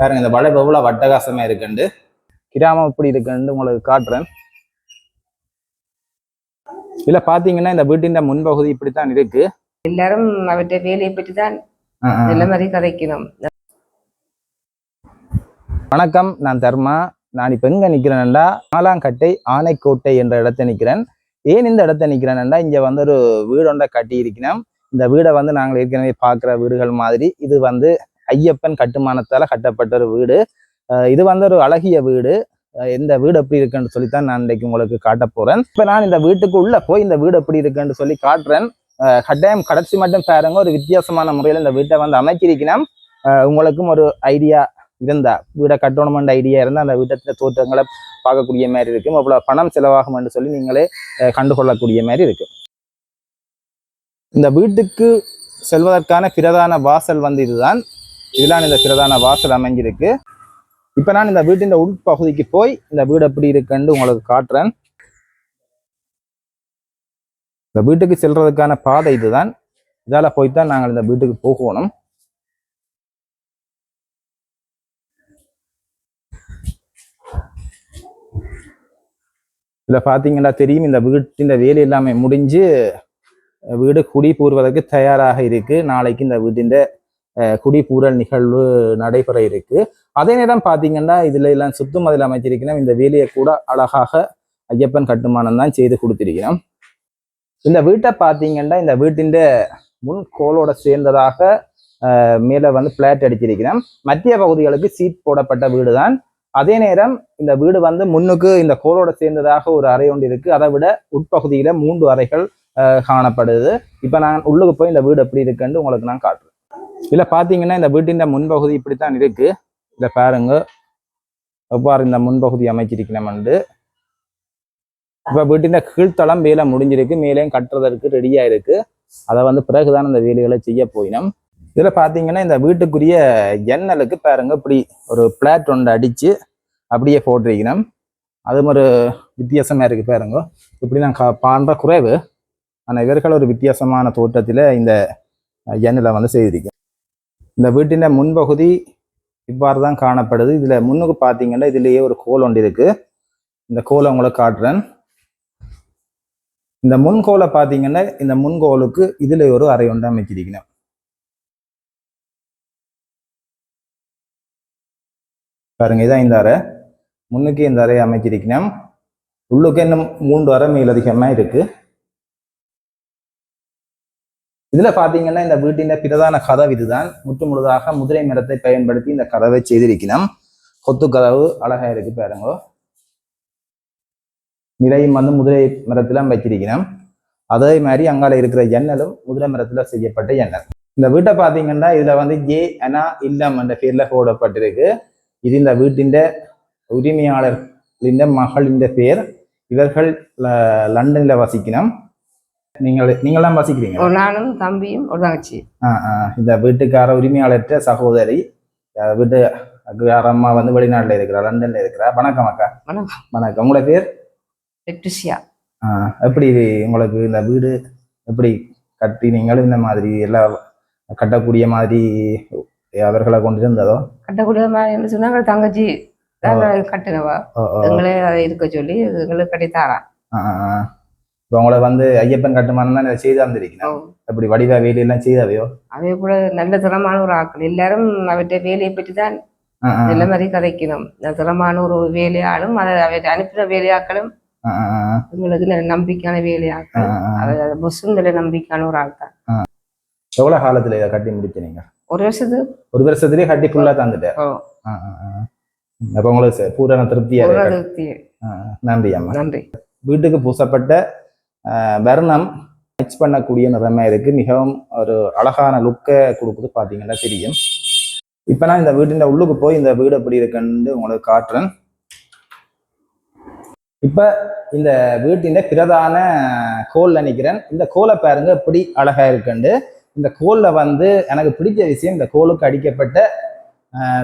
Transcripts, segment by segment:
பாருங்க இந்த வளைவு எவ்வளவு வட்டகாசமா இருக்குண்டு. கிராமம் எப்படி இருக்குன்னு உங்களுக்கு காட்டுறேன். இல்ல பாத்தீங்கன்னா இந்த வீட்டின் முன்பகுதி இப்படித்தான் இருக்கு. எல்லாரும் அவற்றை வேலையை பற்றி தான். நல்ல மாதிரி கதைக்கணும். வணக்கம் நான் தர்மா. நான் இப்ப எங்க நிக்கிறேன்டா? நாலாங்கட்டை ஆனைக்கோட்டை என்ற இடத்த நிக்கிறேன். ஏன் இந்த இடத்த நிக்கிறேன்டா? இங்க வந்து ஒரு வீடு ஒன்றை கட்டி இருக்கிறோம் இந்த வீடை வந்து நாங்கள் ஏற்கனவே பார்க்குற வீடுகள் மாதிரி. இது வந்து ஐயப்பன் கட்டுமானத்தால கட்டப்பட்ட ஒரு வீடு. அஹ் இது வந்து ஒரு அழகிய வீடு. இந்த வீடு எப்படி இருக்குன்னு சொல்லித்தான் நான் இன்றைக்கு உங்களுக்கு காட்ட போறேன். இப்போ நான் இந்த வீட்டுக்கு உள்ள போய் இந்த வீடு எப்படி இருக்குன்னு சொல்லி காட்டுறேன். கட்டாயம் கடைசி மட்டும் பாருங்க ஒரு வித்தியாசமான முறையில் இந்த வீட்டை வந்து அமைச்சிருக்கிறோம் அஹ் உங்களுக்கும் ஒரு ஐடியா இருந்தா வீடை கட்டணுமெண்ட் ஐடியா இருந்தால் அந்த வீட்டத்தில் தோற்றங்களை பார்க்கக்கூடிய மாதிரி இருக்கும். அவ்வளோ பணம் செலவாகும் என்று சொல்லி நீங்களே கண்டுகொள்ளக்கூடிய மாதிரி இருக்கும். இந்த வீட்டுக்கு செல்வதற்கான பிரதான வாசல் வந்து இதுதான். இதெல்லாம் இந்த பிரதான வாசல் அமைஞ்சிருக்கு. இப்போ நான் இந்த வீட்டின் உட்பகுதிக்கு போய் இந்த வீடு எப்படி இருக்குன்னு உங்களுக்கு காட்டுறேன். இந்த வீட்டுக்கு செல்றதுக்கான பாதை இதுதான். இதால போய்த்தான் நாங்கள் இந்த வீட்டுக்கு போகணும். இதில் பார்த்தீங்கன்னா தெரியும் இந்த வீட்டின் வேலை எல்லாமே முடிஞ்சு வீடு குடி பூர்வதற்கு தயாராக இருக்கு. நாளைக்கு இந்த வீட்டின் குடிபூரல் நிகழ்வு நடைபெற இருக்கு. அதே நேரம் பார்த்தீங்கன்னா இதுல எல்லாம் சுத்தம் அதில் அமைச்சிருக்கிறோம் இந்த வேலையை கூட அழகாக ஐயப்பன் கட்டுமானம் தான் செய்து கொடுத்திருக்கிறோம். இந்த வீட்டை பார்த்தீங்கன்னா இந்த வீட்டின் முன் கோலோட சேர்ந்ததாக மேலே வந்து பிளாட் அடிச்சிருக்கிறோம் மத்திய பகுதிகளுக்கு சீட் போடப்பட்ட வீடு தான் அதே நேரம் இந்த வீடு வந்து முன்னுக்கு இந்த கோலோட சேர்ந்ததாக ஒரு அறை ஒன்று இருக்கு. அதை விட உட்பகுதியில மூன்று அறைகள் அஹ், காணப்படுது. இப்போ நான் உள்ளுக்கு போய் இந்த வீடு எப்படி இருக்குன்னு உங்களுக்கு நான் காட்டுறேன். இதுல பாத்தீங்கன்னா இந்த வீட்டின் முன்பகுதி இப்படித்தான் இருக்கு. இத பாருங்க. எவ்வாறு இந்த முன்பகுதி அமைச்சிருக்கணும்னு இப்ப வீட்டின் கீழ்த்தளம் வேலை முடிஞ்சிருக்கு. மேலேயும் கட்டுறதற்கு ரெடியா இருக்கு. அதை வந்து பிறகுதான் இந்த வேலைகளை செய்ய போயினோம். இதுல பாத்தீங்கன்னா இந்த வீட்டுக்குரிய ஜன்னலுக்கு பாருங்க. இப்படி ஒரு பிளாட் ஒன்று அடிச்சு அப்படியே போட்டிருக்கணும் அது ஒரு வித்தியாசமா இருக்கு பாருங்க. இப்படி நான் கா- பாண்ட குறைவு. ஆனால் இவர்கள் ஒரு வித்தியாசமான தோற்றத்தில் இந்த ஜன்னலை வந்து செய்திருக்கேன் இந்த வீட்டின் முன்பகுதி இவ்வாறு தான் காணப்படுது. இதுல முன்னுக்கு பார்த்தீங்கன்னா இதுலயே ஒரு கோல் ஒன்று இருக்கு. இந்த கோலை உங்களுக்கு காட்டுறேன். இந்த முன்கோலை பார்த்தீங்கன்னா இந்த முன்கோலுக்கு இதுல ஒரு அறை ஒன்று அமைச்சிருக்கணும். பாருங்க இதான் இந்த அறை. முன்னுக்கு இந்த அறையை அமைச்சிருக்கணும். உள்ளுக்கு இன்னும் மூன்று அறை மேலதிகமா இருக்கு. இதுல பாத்தீங்கன்னா இந்த வீட்டின் பிரதான கதவு இதுதான். முற்று முழுதாக முதிரை மரத்தை பயன்படுத்தி இந்த கதவை செய்திருக்கணும் கொத்து கதவு அழகா இருக்கு பாருங்க. நிலையும் வந்து முதிரை மரத்துல வைத்திருக்கணும் அதே மாதிரி அங்கால இருக்கிற ஜன்னலும் முதிரை மரத்துல செய்யப்பட்ட ஜன்னல் இந்த வீட்டை பாத்தீங்கன்னா இதுல வந்து ஜே அனா இல்லம் என்ற பேர்ல போடப்பட்டிருக்கு. இது இந்த வீட்டின் உரிமையாளர்களின் மகளின் பேர். இவர்கள் லண்டன்ல வசிக்கணும் நீங்கள் நீங்களாம் வசிக்கிறீங்க. ஒரு நானும் தம்பியும் ஒரு தங்கச்சி. இந்த வீட்டுக்கார உரிமையாளர்கிட்ட சகோதரி வீட்டு அம்மா வந்து வெளிநாட்டுல இருக்கிறா லண்டன்ல இருக்கிறா. வணக்கம் அக்கா. வணக்கம். வணக்கம். உங்களோட பேர்? லெக்டிஷியா ஆஹ் எப்படி உங்களுக்கு இந்த வீடு எப்படி கட்டி நீங்களும் இந்த மாதிரி எல்லாம் கட்டக்கூடிய மாதிரி அவர்களை கொண்டு இருந்ததோ? கட்டக்கூடிய மாதிரி என்ன சொன்னா எங்க தங்கச்சி தான் கட்டினவா. எங்களே அதை இருக்க சொல்லி எங்களுக்கு கட்டித்தாரா. இப்ப உங்களை வந்து ஐயப்பன் கட்டுமானம் தான் செய்து வந்திருக்கணும் ஓ. அப்படி வடிவா வேலையெல்லாம் செய்தாவையோ? அதே கூட நல்ல திறமான ஒரு ஆட்கள் எல்லாரும் அவற்றை வேலையை பற்றி தான் நல்ல மாதிரி கதைக்கணும். திறமான ஒரு வேலையாளும் அதை அவற்றை அனுப்பின வேலையாக்களும் எங்களுக்கு நல்ல நம்பிக்கையான வேலையாக்கள். அது பொசும் நல்ல நம்பிக்கையான ஒரு ஆள் தான். எவ்வளவு காலத்துல இதை கட்டி முடிச்சீங்க ஒரு வருஷத்துக்கு ஒரு வருஷத்துலயே கட்டி ஃபுல்லா தந்துட்டேன் அப்ப உங்களுக்கு பூரண திருப்தியா ஆ, நன்றி அம்மா. நன்றி. வீட்டுக்கு பூசப்பட்ட வர்ணம் மேட்ச் பண்ணக்கூடிய நிறமா இருக்கு. மிகவும் ஒரு அழகான லுக்கை கொடுக்குது பார்த்தீங்கன்னா தெரியும். இப்போ நான் இந்த வீட்டின் உள்ளுக்கு போய் இந்த வீடு எப்படி இருக்குன்னு உங்களுக்கு காட்டுறேன். இப்போ இந்த வீட்டின் பிரதான கோல் நினைக்கிறேன் இந்த கோலை பாருங்க எப்படி அழகா இருக்குண்டு இந்த கோலில் வந்து எனக்கு பிடிச்ச விஷயம் இந்த கோலுக்கு அடிக்கப்பட்ட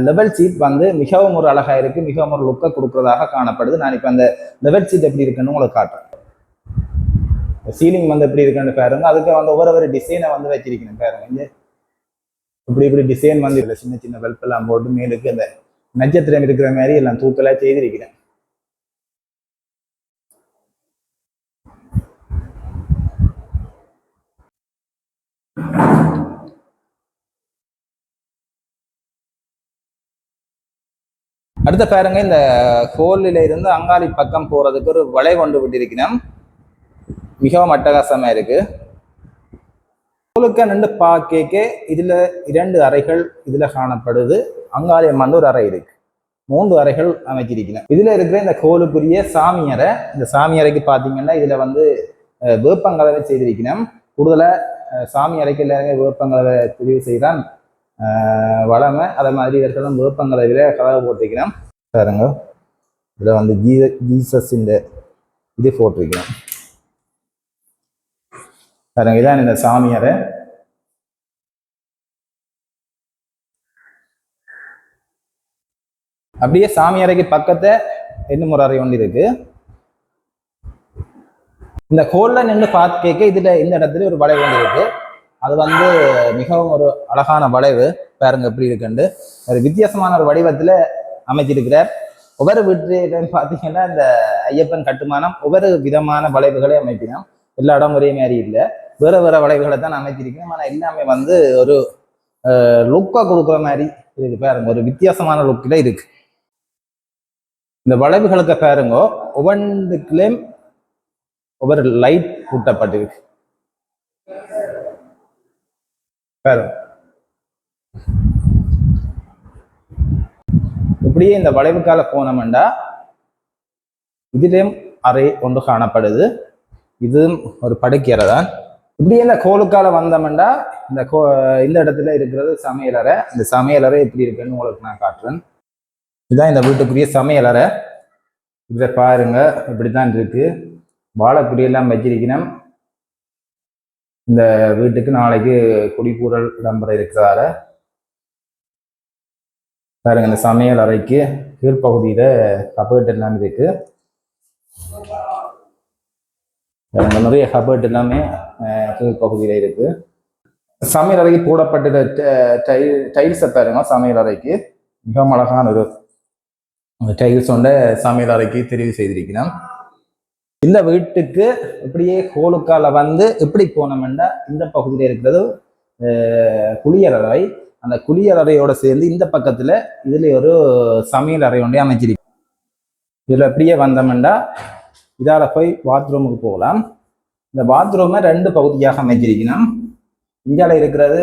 லெவல் சீட் வந்து மிகவும் ஒரு அழகாக இருக்குது மிகவும் ஒரு லுக்கை கொடுக்குறதாக காணப்படுது. நான் இப்போ அந்த லெவல் சீட் எப்படி இருக்குன்னு உங்களுக்கு காட்டுறேன். சீலிங் வந்து எப்படி இருக்குன்னு பாருங்க. அதுக்கு வந்து ஒவ்வொரு ஒரு டிசைனை வந்து வச்சிருக்கணும் பாருங்க. இந்த இப்படி இப்படி டிசைன் வந்து இல்லை சின்ன சின்ன வெல்ப் எல்லாம் போட்டு மேலுக்கு அந்த நட்சத்திரம் இருக்கிற மாதிரி எல்லாம் தூக்கலா செய்திருக்கிறேன். அடுத்த பாருங்க இந்த கோலில இருந்து அங்காளி பக்கம் போறதுக்கு ஒரு வளை கொண்டு விட்டிருக்கிறேன். மிகவும் அட்டகாசமாக இருக்கு. உங்களுக்கு நின்று பார்க்க இதில் இரண்டு அறைகள் இதில் காணப்படுது. அங்காலயம் வந்து ஒரு அறை இருக்கு. மூன்று அறைகள் அமைச்சிருக்கிறேன் இதில் இருக்கிற இந்த கோலுக்குரிய சாமி அறை இந்த சாமி அறைக்கு இதில் வந்து வேப்பங்கலவை செய்திருக்கிறேன் கூடுதலாக சாமி அறைக்கு எல்லாருமே வேப்பங்கலவை தெரிவு செய்தான் வளமை. அதே மாதிரி இதற்கெல்லாம் வேப்பங்கலவையில கதவை போட்டிருக்கிறோம் பாருங்க. இதில் வந்து ஜீ ஜீசஸ் இந்த இது போட்டிருக்கிறேன் பாருங்க இதான் இந்த சாமியாரை அப்படியே சாமி அறைக்கு பக்கத்தை என்ன முறை அறை ஒன்று இருக்கு. இந்த ஹோல்ல நின்று பார்த்து கேட்க இதுல இந்த இடத்துல ஒரு வளைவு ஒன்று இருக்கு. அது வந்து மிகவும் ஒரு அழகான வளைவு. பாருங்க எப்படி இருக்குண்டு. ஒரு வித்தியாசமான ஒரு வடிவத்துல அமைச்சிருக்கிறார் ஒவ்வொரு வீட்டுலையும் பார்த்தீங்கன்னா இந்த ஐயப்பன் கட்டுமானம் ஒவ்வொரு விதமான வளைவுகளை அமைப்பினோம் எல்லா இடம் ஒரே மாதிரி இல்லை. வேற வேற வளைவுகளை தான் அமைச்சிருக்கணும் ஆனால் எல்லாமே வந்து ஒரு லுக்காக கொடுக்குற மாதிரி இருக்கு பாருங்க. ஒரு வித்தியாசமான லுக்கில் இருக்கு. இந்த வளைவுகளுக்கு பாருங்க. ஒவ்வொன்றுக்குள்ளேயும் ஒவ்வொரு லைட் கூட்டப்பட்டிருக்கு பாருங்க. இப்படியே இந்த வளைவுக்கால போனோம்டா இதுலேயும் அறை ஒன்று காணப்படுது. இதுவும் ஒரு படுக்கறை தான் இப்படி இந்த கோலுக்கால வந்தோம்னா இந்த கோ இந்த இடத்துல இருக்கிறது சமையலறை. இந்த சமையலறை எப்படி இருக்குன்னு உங்களுக்கு நான் காட்டுறேன். இதுதான் இந்த வீட்டுக்குரிய சமையலறை. இதை பாருங்க இப்படித்தான் இருக்கு. வாழைக்குடியெல்லாம் வச்சிருக்கணும். இந்த வீட்டுக்கு நாளைக்கு குடிபூரல் இடம்பெற இருக்கிறதால. பாருங்க இந்த சமையல் அறைக்கு கீழ்ப்பகுதியில கபேர்ட் எல்லாமே இருக்கு. நிறைய ஹபர்ட் எல்லாமே அஹ், கீழ்ப்பகுதியில இருக்கு. சமையல் அறைக்கு போடப்பட்ட டைல்ஸை பாருங்க சமையல் அறைக்கு. மிகவும் அழகான ஒரு டைல்ஸ் கொண்ட சமையல் அறைக்கு தெரிவு செய்திருக்கிறோம். இந்த வீட்டுக்கு இப்படியே கோலுக்கால வந்து எப்படி போனோம்னா இந்த பகுதியில் இருக்கிறது குளியலறை அந்த குளியலறையோட சேர்ந்து இந்த பக்கத்துல இதில் ஒரு சமையல் அறை ஒன்றே அமைச்சிருக்கு இதுல அப்படியே வந்தோம்னா இதால் போய் பாத்ரூமுக்கு போகலாம். இந்த பாத்ரூமை ரெண்டு பகுதியாக அமைச்சிருக்கணும் இந்தியாவில் இருக்கிறது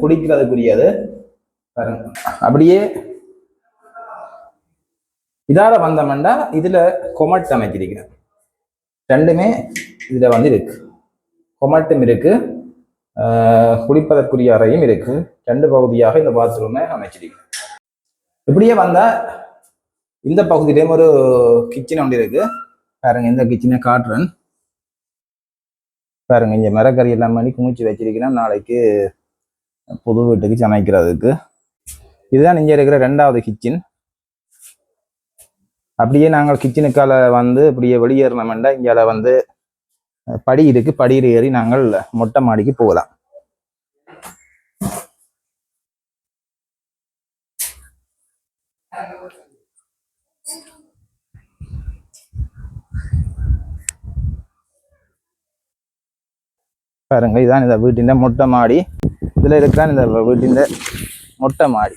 குடிக்கிறதுக்குரியது. பாருங்க. அப்படியே இதால வந்தோம்னா இதுல கொமட் அமைச்சிருக்கிறேன் ரெண்டுமே இதுல வந்து இருக்கு. கொமட்டும் இருக்கு குடிப்பதற்குரிய அறையும் இருக்கு. ரெண்டு பகுதியாக இந்த பாத்ரூமை அமைச்சிருக்கிறேன் இப்படியே வந்தா இந்த பகுதியிலேயும் ஒரு கிச்சன் ஒன்று இருக்கு. பாருங்க இந்த கிச்சனை காட்டுறேன். பாருங்க இங்க மரக்கறி எல்லாம் பண்ணி குமிச்சு வச்சிருக்கிறேன். நாளைக்கு புது வீட்டுக்கு சமைக்கிறதுக்கு. இதுதான் இங்கே இருக்கிற ரெண்டாவது கிச்சன் அப்படியே நாங்கள் கிச்சனுக்கால வந்து இப்படியே வெளியேறினோம்னா இங்கால வந்து படி இருக்கு. படியில் ஏறி நாங்கள் மொட்டை மாடிக்கு போகலாம். பாருங்க இதான் இந்த வீட்டின் மொட்டை மாடி. இதில் இருக்கிறான் இந்த வீட்டின் மொட்டை மாடி.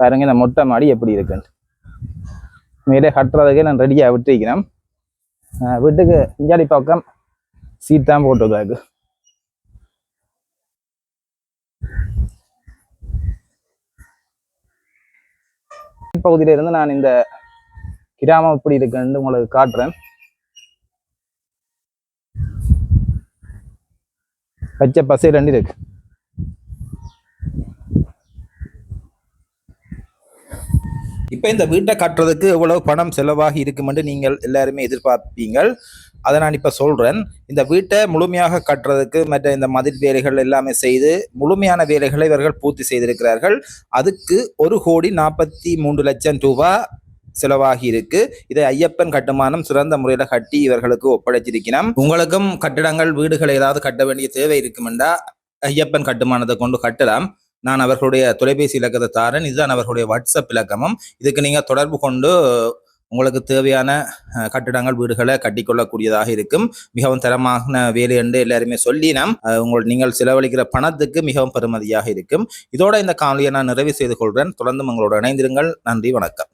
பாருங்க இந்த மொட்டை மாடி எப்படி இருக்குன்னு மேலே கட்டுறதுக்கு நான் ரெடியாக விட்டுருக்கிறேன். வீட்டுக்கு இஞ்சாடி பக்கம் சீட் தான் போட்டிருக்காக்கு பகுதியில இருந்து நான் இந்த கிராமம் எப்படி இருக்குன்னு உங்களுக்கு காட்டுறேன். பச்சை பசை ரெண்டு இருக்கு. இப்போ இந்த வீட்டை கட்டுறதுக்கு எவ்வளவு பணம் செலவாகி இருக்குமென்று நீங்கள் எல்லாருமே எதிர்பார்ப்பீங்கள். அதை நான் இப்போ சொல்கிறேன் இந்த வீட்டை முழுமையாக கட்டுறதுக்கு மற்ற இந்த மதில் வேலைகள் எல்லாமே செய்து முழுமையான வேலைகளை இவர்கள் பூர்த்தி செய்திருக்கிறார்கள். அதுக்கு ஒரு கோடி நாற்பத்தி மூன்று லட்சம் ரூபாய் செலவாகி இருக்கு இதை ஐயப்பன் கட்டுமானம் சிறந்த முறையில் கட்டி இவர்களுக்கு ஒப்படைச்சிருக்கிறோம் உங்களுக்கும் கட்டிடங்கள் வீடுகள் ஏதாவது கட்ட வேண்டிய தேவை இருக்குமெண்டா ஐயப்பன் கட்டுமானத்தை கொண்டு கட்டலாம். நான் அவர்களுடைய தொலைபேசி இலக்கத்தை தாரேன். இதுதான் அவர்களுடைய வாட்ஸ்அப் இலக்கமும். இதுக்கு நீங்கள் தொடர்பு கொண்டு உங்களுக்கு தேவையான கட்டிடங்கள் வீடுகளை கட்டிக்கொள்ளக்கூடியதாக இருக்கும். மிகவும் தரமான வேலை என்று எல்லாருமே சொல்லி நாம் உங்கள் நீங்கள் செலவழிக்கிற பணத்துக்கு மிகவும் பெருமதியாக இருக்கும். இதோட இந்த காணொலியை நான் நிறைவு செய்து கொள்கிறேன். தொடர்ந்து உங்களோட இணைந்திருங்கள். நன்றி வணக்கம்.